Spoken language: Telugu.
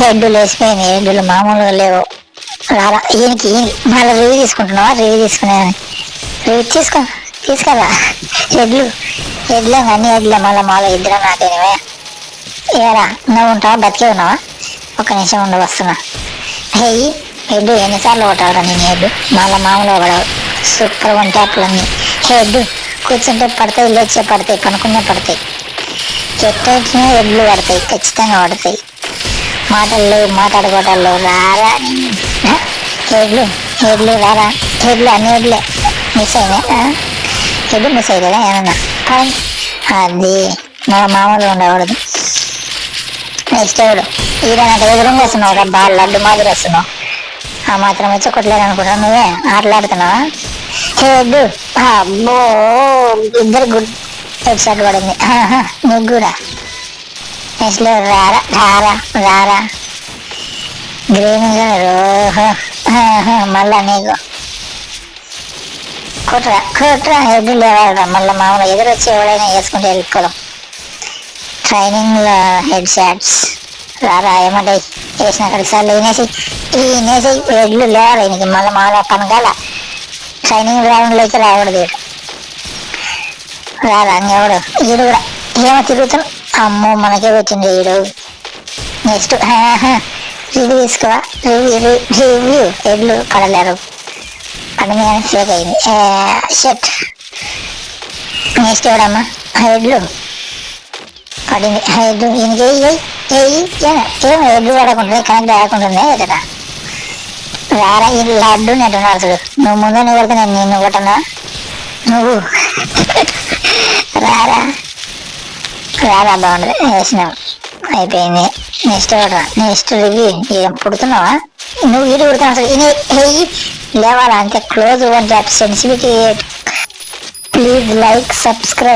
హెడ్ లేచిపోయింది హెడ్లు మామూలుగా లేవు. రారా ఈయనకి మళ్ళీ రివ్యూ తీసుకుంటున్నావా? రివ్యూ తీసుకునే రివ్యూ తీసుకో తీసుకురా హెడ్లు హెడ్లే అన్ని ఎడ్లే మళ్ళీ మళ్ళీ ఇద్దరు నాకేనివే ఏరా నువ్వు ఉంటావా? బతికే ఉన్నావా? ఒక నిమిషం ఉండి వస్తున్నా. హెయ్యి హెడ్ ఎన్నిసార్లు కొట్టాలరా నేను హెడ్ మళ్ళీ మామూలుగా పడవు సూపర్ ఉంటాయి అప్పులన్నీ. హెడ్ కూర్చుంటే పడతాయి లేచే పడతాయి పనుకునే పడతాయి. ఎట్టయినా ఎడ్లు పడతాయి ఖచ్చితంగా పడతాయి. మాటల్లో మాట్లాడుకోవటాలు రారా ఆ? హెడ్లు రారా హెడ్లు అన్ని హెడ్లే మిస్ అయినా హెడ్ మిస్ అయ్యలేదా ఏమన్నా? కానీ అది మన మామూలుగా ఉండకూడదు. నెక్స్ట్ ఎవడు ఈడ ఎదురుగా వస్తున్నావు రా బాగా లడ్డు మాదిరి వస్తున్నావు. ఆ మాత్రం వచ్చి కొట్టలేదు అనుకుంటాను నువ్వే? ఆటలాడుతున్నావా? హెడ్ అబ్బో ఇద్దరు గుడ్. హెడ్ షాట్ పడింది ఆహా, నీకు కూడా నెక్స్ట్ రారా రారా రారా. గ్రీన్ రోహో. మళ్ళా నీకు. కుట్ర కుట్ర ఎదురు లేవాలరా. మళ్ళీ మామూలు ఎదురు వచ్చి ఎవడైనా వేసుకుంటే వెళ్ళిపోవడం ట్రైనింగ్లో హెడ్ షాట్స్. రారా ఏమంటాయి వేసిన అక్కడికి సార్లు ఈ నేసి ఎడ్లు లేవాలి ఈయనకి మళ్ళీ మామూలుగా పనకాల ట్రైనింగ్ గ్రౌండ్లోకి రావడదు రారా రారా ఎవడు ఈడు కూడా. ఏమో తిరుగుతాను అమ్మో మనకే పెట్టింది వీడు నెక్స్ట్ రివ్యూ తీసుకోవా? రివ్యూ రివ్యూ ఎడ్లు కడలేరు పడింది కానీ ఫేక్ అయింది షర్ట్. నెక్స్ట్ ఎవడమ్మా? హెడ్లు పడింది. హెడ్ ఈయనకి ఏయి ఏం ఎడ్లు పడకుండా కనెక్ట్ ఆడకుంటుంది ఎదుట వేరే ఈ లడ్డు నెట్టున్నారు చూడు. నువ్వు ముందు నువ్వు వెళ్తే నేను నిన్ను కొట్టనా? నువ్వు. రారా. రారా బాగుండదు వేసినావు అయిపోయింది. Next order next review. పుడుతున్నావా? నువ్వు వీడు పుడుతున్నావు అసలు. ఇది లేవాలా? అంతే. Close one sensitivity please like subscribe